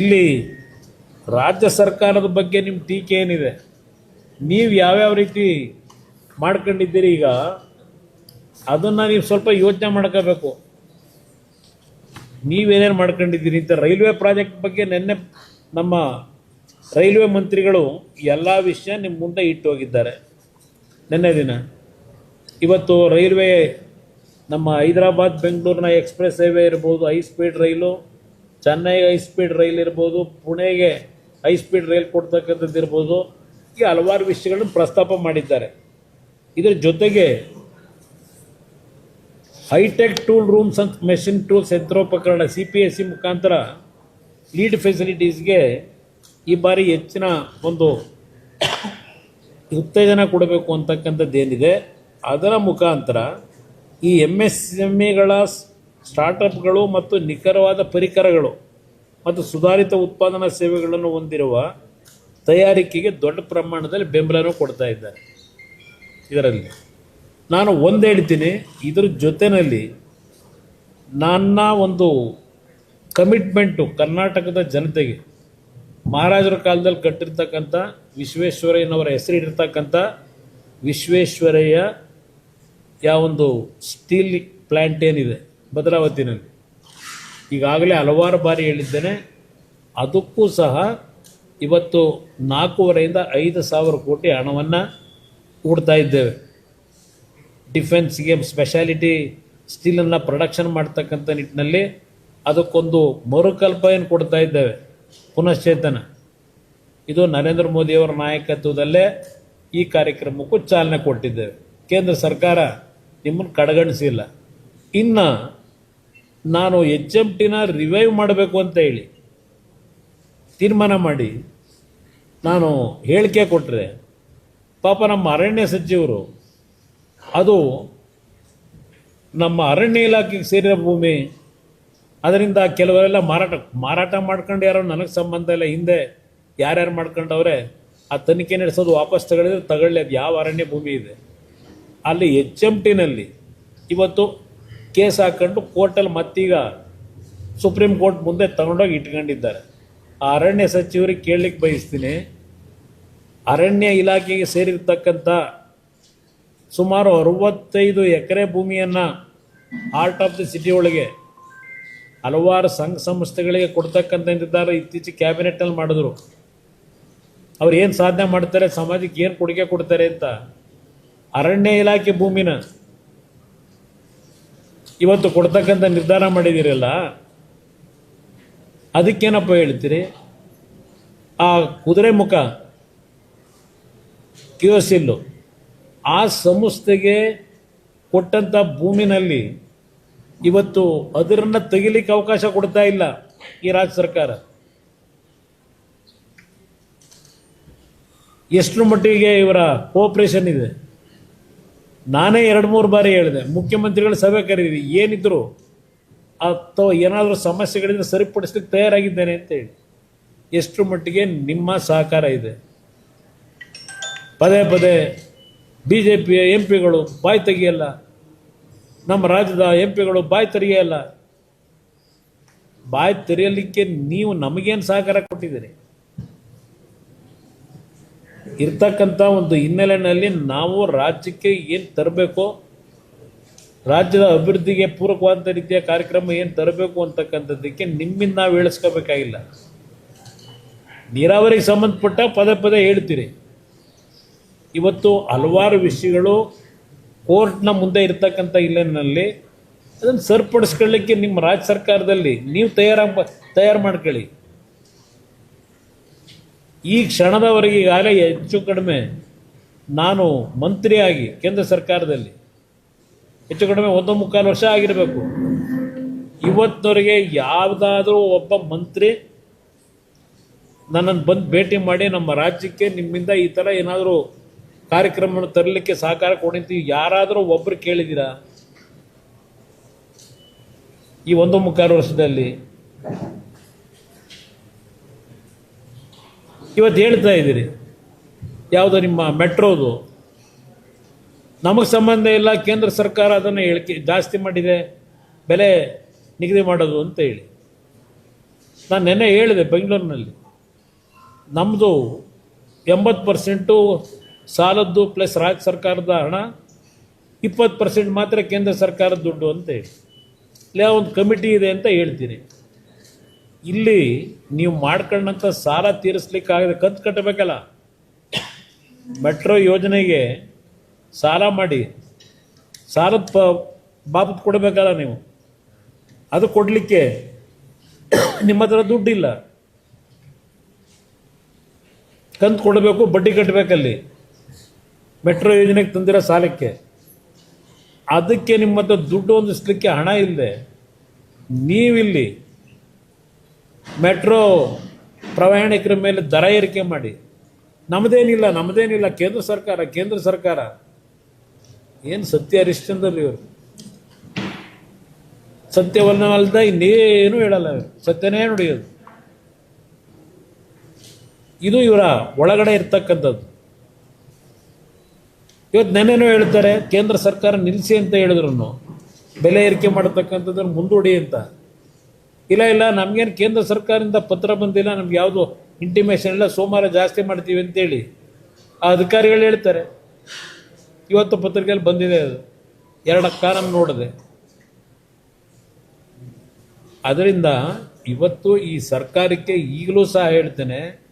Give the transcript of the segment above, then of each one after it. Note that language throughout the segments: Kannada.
ಇಲ್ಲಿ ರಾಜ್ಯ ಸರ್ಕಾರದ ಬಗ್ಗೆ ನಿಮ್ಮ ಟೀಕೆ ಏನಿದೆ? ನೀವು ಯಾವ್ಯಾವ ರೀತಿ ಮಾಡ್ಕೊಂಡಿದ್ದೀರಿ ಈಗ? ಅದನ್ನು ನೀವು ಸ್ವಲ್ಪ ಯೋಚನೆ ಮಾಡ್ಕೋಬೇಕು. ನೀವೇನೇನು ಮಾಡ್ಕೊಂಡಿದ್ದೀರಿ ಅಂತ ರೈಲ್ವೆ ಪ್ರಾಜೆಕ್ಟ್ ಬಗ್ಗೆ ನಿನ್ನೆ ನಮ್ಮ ರೈಲ್ವೆ ಮಂತ್ರಿಗಳು ಎಲ್ಲ ವಿಷಯ ನಿಮ್ಮ ಮುಂದೆ ಇಟ್ಟು ಹೋಗಿದ್ದಾರೆ. ನಿನ್ನೆ ದಿನ. ಇವತ್ತು ರೈಲ್ವೆ ನಮ್ಮ ಹೈದರಾಬಾದ್ ಬೆಂಗಳೂರಿನ ಎಕ್ಸ್ಪ್ರೆಸ್ ಹೈವೇ ಇರ್ಬೋದು, ಹೈ ಸ್ಪೀಡ್ ರೈಲು ಚೆನ್ನೈಗೆ ಹೈ ಸ್ಪೀಡ್ ರೈಲ್ ಇರ್ಬೋದು, ಪುಣೆಗೆ ಹೈ ಸ್ಪೀಡ್ ರೈಲ್ ಕೊಡ್ತಕ್ಕಂಥದ್ದು ಇರ್ಬೋದು, ಈ ಹಲವಾರು ವಿಷಯಗಳನ್ನು ಪ್ರಸ್ತಾಪ ಮಾಡಿದ್ದಾರೆ. ಇದರ ಜೊತೆಗೆ ಹೈಟೆಕ್ ಟೂಲ್ ರೂಮ್ಸ್ ಅಂತ ಮೆಷಿನ್ ಟೂಲ್ಸ್ ಯಂತ್ರೋಪಕರಣ ಸಿ ಪಿ ಎಸ್ ಸಿ ಮುಖಾಂತರ ಲೀಡ್ ಫೆಸಿಲಿಟೀಸ್ಗೆ ಈ ಬಾರಿ ಹೆಚ್ಚಿನ ಒಂದು ಉತ್ತೇಜನ ಕೊಡಬೇಕು ಅಂತಕ್ಕಂಥದ್ದು ಏನಿದೆ, ಅದರ ಮುಖಾಂತರ ಈ ಎಂ ಎಸ್ ಎಂ ಇಗಳ ಸ್ಟಾರ್ಟಪ್ಗಳು ಮತ್ತು ನಿಖರವಾದ ಪರಿಕರಗಳು ಮತ್ತು ಸುಧಾರಿತ ಉತ್ಪಾದನಾ ಸೇವೆಗಳನ್ನು ಹೊಂದಿರುವ ತಯಾರಿಕೆಗೆ ದೊಡ್ಡ ಪ್ರಮಾಣದಲ್ಲಿ ಬೆಂಬಲನೂ ಕೊಡ್ತಾ ಇದ್ದಾರೆ. ಇದರಲ್ಲಿ ನಾನು ಒಂದು ಹೇಳ್ತೀನಿ, ಇದ್ರ ಜೊತೆಯಲ್ಲಿ ನನ್ನ ಒಂದು ಕಮಿಟ್ಮೆಂಟು ಕರ್ನಾಟಕದ ಜನತೆಗೆ, ಮಹಾರಾಜರ ಕಾಲದಲ್ಲಿ ಕಟ್ಟಿರ್ತಕ್ಕಂಥ ವಿಶ್ವೇಶ್ವರಯ್ಯನವರ ಹೆಸರಿಟ್ಟಿರ್ತಕ್ಕಂಥ ವಿಶ್ವೇಶ್ವರಯ್ಯ ಯಾವೊಂದು ಸ್ಟೀಲ್ ಪ್ಲ್ಯಾಂಟ್ ಏನಿದೆ ಭದ್ರಾವತಿನಲ್ಲಿ. ಈಗಾಗಲೇ ಹಲವಾರು ಬಾರಿ ಹೇಳಿದ್ದೇನೆ, ಅದಕ್ಕೂ ಸಹ ಇವತ್ತು ನಾಲ್ಕೂವರೆಯಿಂದ ಐದು ಸಾವಿರ ಕೋಟಿ ಹಣವನ್ನು ಹೂಡ್ತಾ ಇದ್ದೇವೆ. ಡಿಫೆನ್ಸ್ಗೆ ಸ್ಪೆಷಾಲಿಟಿ ಸ್ಟೀಲನ್ನು ಪ್ರೊಡಕ್ಷನ್ ಮಾಡ್ತಕ್ಕಂಥ ನಿಟ್ಟಿನಲ್ಲಿ ಅದಕ್ಕೊಂದು ಮರುಕಲ್ಪನೆ ಕೊಡ್ತಾ ಇದ್ದೇವೆ, ಪುನಶ್ಚೇತನ. ಇದು ನರೇಂದ್ರ ಮೋದಿಯವರ ನಾಯಕತ್ವದಲ್ಲೇ ಈ ಕಾರ್ಯಕ್ರಮಕ್ಕೂ ಚಾಲನೆ ಕೊಟ್ಟಿದ್ದೇವೆ. ಕೇಂದ್ರ ಸರ್ಕಾರ ನಿಮ್ಮನ್ನು ಕಡೆಗಣಿಸಿಲ್ಲ. ಇನ್ನು ನಾನು ಎಚ್ ಎಂ ಟಿನ ರಿವೈವ್ ಮಾಡಬೇಕು ಅಂತ ಹೇಳಿ ತೀರ್ಮಾನ ಮಾಡಿ, ನಾನು ಹೇಳಿಕೆ ಕೊಟ್ಟರೆ ಪಾಪ ನಮ್ಮ ಅರಣ್ಯ ಸಚಿವರು, ಅದು ನಮ್ಮ ಅರಣ್ಯ ಇಲಾಖೆಗೆ ಸೇರಿದ ಭೂಮಿ, ಅದರಿಂದ ಕೆಲವರೆಲ್ಲ ಮಾರಾಟ ಮಾರಾಟ ಮಾಡ್ಕೊಂಡು ಯಾರೋ ನನಗೆ ಸಂಬಂಧ ಇಲ್ಲ, ಹಿಂದೆ ಯಾರ್ಯಾರು ಮಾಡ್ಕೊಂಡವ್ರೆ, ಆ ತನಿಖೆ ನಡೆಸೋದು ವಾಪಸ್ ತಗೊಳ್ಳಿದ್ರೆ ತಗೊಳ್ಳಿ, ಅದು ಯಾವ ಅರಣ್ಯ ಭೂಮಿ ಇದೆ. ಅಲ್ಲಿ ಎಚ್ ಎಂ ಟಿನಲ್ಲಿ ಇವತ್ತು ಕೇಸ್ ಹಾಕೊಂಡು ಕೋರ್ಟಲ್ಲಿ ಮತ್ತೀಗ ಸುಪ್ರೀಂ ಕೋರ್ಟ್ ಮುಂದೆ ತಗೊಂಡೋಗಿ ಇಟ್ಕೊಂಡಿದ್ದಾರೆ. ಆ ಅರಣ್ಯ ಸಚಿವರಿಗೆ ಕೇಳಲಿಕ್ಕೆ ಬಯಸ್ತೀನಿ. ಅರಣ್ಯ ಇಲಾಖೆಗೆ ಸೇರಿರ್ತಕ್ಕಂಥ ಸುಮಾರು ಅರವತ್ತೈದು ಎಕರೆ ಭೂಮಿಯನ್ನು ಆರ್ಟ್ ಆಫ್ ದಿ ಸಿಟಿ ಒಳಗೆ ಹಲವಾರು ಸಂಘ ಸಂಸ್ಥೆಗಳಿಗೆ ಕೊಡ್ತಕ್ಕಂಥ ನಿರ್ಧಾರ ಇತ್ತೀಚೆಗೆ ಕ್ಯಾಬಿನೆಟ್ನಲ್ಲಿ ಮಾಡಿದ್ರು. ಅವ್ರು ಏನು ಸಾಧನೆ ಮಾಡ್ತಾರೆ? ಸಮಾಜಕ್ಕೆ ಏನು ಕೊಡುಗೆ ಕೊಡ್ತಾರೆ ಅಂತ. ಅರಣ್ಯ ಇಲಾಖೆ ಭೂಮಿನ ಇವತ್ತು ಕೊಡ್ತಕ್ಕಂಥ ನಿರ್ಧಾರ ಮಾಡಿದಿರಲ್ಲ, ಅದಕ್ಕೇನಪ್ಪ ಹೇಳ್ತೀರಿ? ಆ ಕುದುರೆ ಮುಖ ಕಿಯೋಸಿಲ್ಲು ಆ ಸಂಸ್ಥೆಗೆ ಕೊಟ್ಟಂಥ ಭೂಮಿನಲ್ಲಿ ಇವತ್ತು ಅದರನ್ನು ತೆಗಿಲಿಕ್ಕೆ ಅವಕಾಶ ಕೊಡ್ತಾ ಇಲ್ಲ ಈ ರಾಜ್ಯ ಸರ್ಕಾರ. ಎಷ್ಟು ಮಟ್ಟಿಗೆ ಇವರ ಕೋಪರೇಷನ್ ಇದೆ? ನಾನೇ ಎರಡು ಮೂರು ಬಾರಿ ಹೇಳಿದೆ, ಮುಖ್ಯಮಂತ್ರಿಗಳ ಸಭೆ ಕರೀರಿ, ಏನಿದ್ರು ಅಥವಾ ಏನಾದರೂ ಸಮಸ್ಯೆಗಳಿಂದ ಸರಿಪಡಿಸ್ಲಿಕ್ಕೆ ತಯಾರಾಗಿದ್ದೇನೆ ಅಂತ ಹೇಳಿ. ಎಷ್ಟರ ಮಟ್ಟಿಗೆ ನಿಮ್ಮ ಸಹಕಾರ ಇದೆ. ಪದೇ ಪದೇ ಬಿ ಜೆ ಪಿಯ ಎಂ ಪಿಗಳು ಬಾಯಿ ತೆಗಿಯಲ್ಲ, ನಮ್ಮ ರಾಜ್ಯದ ಎಂ ಪಿಗಳು ಬಾಯಿ ತೆರೆಯಲ್ಲ. ಬಾಯಿ ತೆರೆಯಲಿಕ್ಕೆ ನೀವು ನಮಗೇನು ಸಹಕಾರ ಕೊಟ್ಟಿದ್ದೀರಿ? ಇರ್ತಕ್ಕಂಥ ಒಂದು ಹಿನ್ನೆಲೆಯಲ್ಲಿ ನಾವು ರಾಜ್ಯಕ್ಕೆ ಏನು ತರಬೇಕೋ, ರಾಜ್ಯದ ಅಭಿವೃದ್ಧಿಗೆ ಪೂರಕವಾದಂಥ ರೀತಿಯ ಕಾರ್ಯಕ್ರಮ ಏನು ತರಬೇಕು ಅಂತಕ್ಕಂಥದ್ದಕ್ಕೆ ನಿಮ್ಮಿಂದ ನಾವು ಹೇಳಿಸ್ಕೋಬೇಕಾಗಿಲ್ಲ. ನೀರಾವರಿಗೆ ಸಂಬಂಧಪಟ್ಟ ಪದೇ ಪದೇ ಹೇಳ್ತೀರಿ. ಇವತ್ತು ಹಲವಾರು ವಿಷಯಗಳು ಕೋರ್ಟ್ನ ಮುಂದೆ ಇರ್ತಕ್ಕಂಥ ಇಲ್ಲಿನಲ್ಲಿ ಅದನ್ನು ಸರಿಪಡಿಸ್ಕೊಳ್ಳಿಕ್ಕೆ ನಿಮ್ಮ ರಾಜ್ಯ ಸರ್ಕಾರದಲ್ಲಿ ನೀವು ತಯಾರಾಗ ತಯಾರು ಮಾಡ್ಕೊಳ್ಳಿ. ಈ ಕ್ಷಣದವರೆಗೆ ಈಗಾಗಲೇ ಹೆಚ್ಚು ಕಡಿಮೆ ನಾನು ಮಂತ್ರಿಯಾಗಿ ಕೇಂದ್ರ ಸರ್ಕಾರದಲ್ಲಿ ಹೆಚ್ಚು ಕಡಿಮೆ ಒಂದು ಮುಕ್ಕಾಲು ವರ್ಷ ಆಗಿರಬೇಕು. ಇವತ್ತಿನವರೆಗೆ ಯಾವುದಾದ್ರೂ ಒಬ್ಬ ಮಂತ್ರಿ ನನ್ನನ್ನು ಬಂದು ಭೇಟಿ ಮಾಡಿ ನಮ್ಮ ರಾಜ್ಯಕ್ಕೆ ನಿಮ್ಮಿಂದ ಈ ಥರ ಏನಾದರೂ ಕಾರ್ಯಕ್ರಮವನ್ನು ತರಲಿಕ್ಕೆ ಸಹಕಾರ ಕೊಡಿಂತೀವಿ ಯಾರಾದರೂ ಒಬ್ಬರು ಕೇಳಿದ್ದೀರಾ? ಈ ಒಂದು ಮುಕ್ಕಾಲು ವರ್ಷದಲ್ಲಿ ಇವತ್ತು ಹೇಳ್ತಾ ಇದ್ದೀರಿ. ಯಾವುದೋ ನಿಮ್ಮ ಮೆಟ್ರೋದು? ನಮಗೆ ಸಂಬಂಧ ಇಲ್ಲ, ಕೇಂದ್ರ ಸರ್ಕಾರ ಅದನ್ನು ಹೇಳಿಕೆ, ಜಾಸ್ತಿ ಮಾಡಿದೆ, ಬೆಲೆ ನಿಗದಿ ಮಾಡೋದು ಅಂತ ಹೇಳಿ. ನಾನು ನೆನ್ನೆ ಹೇಳಿದೆ ಬೆಂಗಳೂರಿನಲ್ಲಿ. ನಮ್ಮದು ಎಂಬತ್ತು ಪರ್ಸೆಂಟು ಸಾಲದ್ದು ಪ್ಲಸ್ ರಾಜ್ಯ ಸರ್ಕಾರದ ಹಣ, ಇಪ್ಪತ್ತು ಪರ್ಸೆಂಟ್ ಮಾತ್ರ ಕೇಂದ್ರ ಸರ್ಕಾರದ ದುಡ್ಡು ಅಂತ ಹೇಳಿ. ಇಲ್ಲ ಒಂದು ಕಮಿಟಿ ಇದೆ ಅಂತ ಹೇಳ್ತೀನಿ ಇಲ್ಲಿ ನೀವು ಮಾಡ್ಕೊಂಡಂಥ ಸಾಲ ತೀರಿಸ್ಲಿಕ್ಕಾಗದೆ ಕಂತು ಕಟ್ಟಬೇಕಲ್ಲ? ಮೆಟ್ರೋ ಯೋಜನೆಗೆ ಸಾಲ ಮಾಡಿ. ಸಾಲದ ಪ ಬಾಬತ್ ಕೊಡಬೇಕಲ್ಲ ನೀವು? ಅದು ಕೊಡಲಿಕ್ಕೆ ನಿಮ್ಮ ಹತ್ರ ದುಡ್ಡಿಲ್ಲ. ಕಂತು ಕೊಡಬೇಕು, ಬಡ್ಡಿ ಕಟ್ಟಬೇಕಲ್ಲಿ ಮೆಟ್ರೋ ಯೋಜನೆಗೆ ತಂದಿರೋ ಸಾಲಕ್ಕೆ. ಅದಕ್ಕೆ ನಿಮ್ಮ ಹತ್ರ ದುಡ್ಡು ಹೊಂದಿಸ್ಲಿಕ್ಕೆ ಹಣ ಇಲ್ಲದೆ ನೀವಿಲ್ಲಿ ಮೆಟ್ರೋ ಪ್ರಯಾಣಿಕರ ಮೇಲೆ ದರ ಏರಿಕೆ ಮಾಡಿ. ನಮ್ಮದೇನಿಲ್ಲ ನಮ್ಮದೇನಿಲ್ಲ ಕೇಂದ್ರ ಸರ್ಕಾರ ಕೇಂದ್ರ ಸರ್ಕಾರ. ಏನು ಸತ್ಯ ಹರಿಶ್ಚಂದ್ರ ಇವರು. ಸತ್ಯವನ್ನು ಅಲ್ದ ಇನ್ನೇನು ಹೇಳಲ್ಲ ಇವರು. ಸತ್ಯನೇ ನುಡಿಯೋದು ಇದು ಇವರ ಒಳಗಡೆ ಇರ್ತಕ್ಕಂಥದ್ದು. ಇವತ್ತು ನೆನ್ನೆನೂ ಹೇಳ್ತಾರೆ, ಕೇಂದ್ರ ಸರ್ಕಾರ ನಿಲ್ಲಿಸಿ ಅಂತ ಹೇಳಿದ್ರು ಬೆಲೆ ಏರಿಕೆ ಮಾಡತಕ್ಕಂಥದ್ದನ್ನು ಮುಂದೂಡಿ ಅಂತ. ಇಲ್ಲ ಇಲ್ಲ, ನಮಗೇನು ಕೇಂದ್ರ ಸರ್ಕಾರದಿಂದ ಪತ್ರ ಬಂದಿಲ್ಲ, ನಮ್ಗೆ ಯಾವುದು ಇಂಟಿಮೇಷನ್ ಇಲ್ಲ, ಸೋಮವಾರ ಜಾಸ್ತಿ ಮಾಡ್ತೀವಿ ಅಂತೇಳಿ. ಆ ಅಧಿಕಾರಿಗಳು ಹೇಳ್ತಾರೆ. ಇವತ್ತು ಪತ್ರಿಕೆಯಲ್ಲಿ ಬಂದಿದೆ ಅದು. ಎರಡು ಕಾರಣ ನೋಡಿದೆ. ಅದರಿಂದ ಇವತ್ತು ಈ ಸರ್ಕಾರಕ್ಕೆ ಈಗಲೂ ಸಹ ಹೇಳ್ತೇನೆ,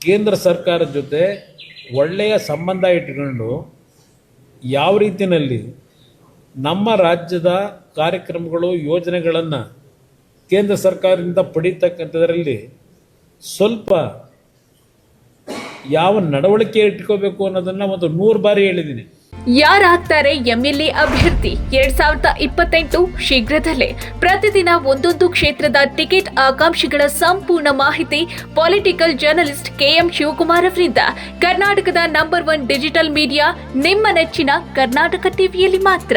ಕೇಂದ್ರ ಸರ್ಕಾರದ ಜೊತೆ ಒಳ್ಳೆಯ ಸಂಬಂಧ ಇಟ್ಕೊಂಡು ಯಾವ ರೀತಿಯಲ್ಲಿ ನಮ್ಮ ರಾಜ್ಯದ ಕಾರ್ಯಕ್ರಮಗಳು, ಯೋಜನೆಗಳನ್ನು ಕೇಂದ್ರ ಸರ್ಕಾರದಿಂದ ಪಡೀತಕ್ಕಂಥದ್ರಲ್ಲಿ ಸ್ವಲ್ಪ ಯಾವ ನಡವಳಿಕೆ ಇಟ್ಕೋಬೇಕು ಅನ್ನೋದನ್ನ ಒಂದು ನೂರು ಬಾರಿ ಹೇಳಿದ್ದೀನಿ ಯಾರಾಗ್ತಾರೆ ಎಂಎಲ್ಎ ಅಭ್ಯರ್ಥಿ? ಎರಡ್ ಸಾವಿರದ ಇಪ್ಪತ್ತೆಂಟು ಶೀಘ್ರದಲ್ಲೇ. ಪ್ರತಿದಿನ ಒಂದೊಂದು ಕ್ಷೇತ್ರದ ಟಿಕೆಟ್ ಆಕಾಂಕ್ಷಿಗಳ ಸಂಪೂರ್ಣ ಮಾಹಿತಿ ಪೊಲಿಟಿಕಲ್ ಜರ್ನಲಿಸ್ಟ್ ಕೆಎಂ ಶಿವಕುಮಾರ್ ಅವರಿಂದ. ಕರ್ನಾಟಕದ ನಂಬರ್ ಒನ್ ಡಿಜಿಟಲ್ ಮೀಡಿಯಾ, ನಿಮ್ಮ ನೆಚ್ಚಿನ ಕರ್ನಾಟಕ ಟಿವಿಯಲ್ಲಿ ಮಾತ್ರ.